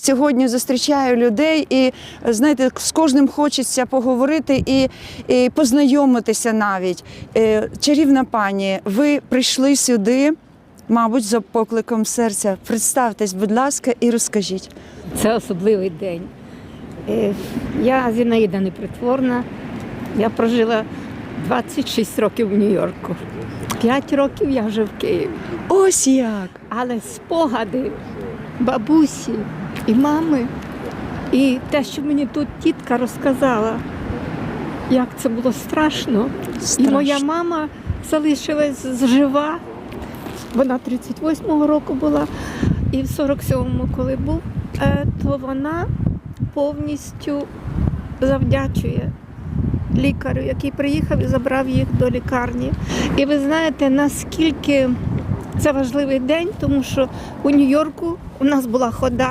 Сьогодні зустрічаю людей, і знаєте, з кожним хочеться поговорити і, і познайомитися навіть. Е, Чарівна пані, ви прийшли сюди, мабуть, за покликом серця. Представтесь, будь ласка, і розкажіть. Це особливий день. Е, Я Зінаїда Непритворна. Я прожила 26 років в Нью-Йорку. 5 років я вже в Києві. Ось як. Але спогади бабусі і мами, і те, що мені тут тітка розказала, як це було страшно. І моя мама залишилась жива. Вона 38-го року була, і в 47-му, коли був, е, то вона повністю завдячує лікарю, який приїхав і забрав їх до лікарні. І ви знаєте, наскільки це важливий день, тому що у Нью-Йорку у нас була хода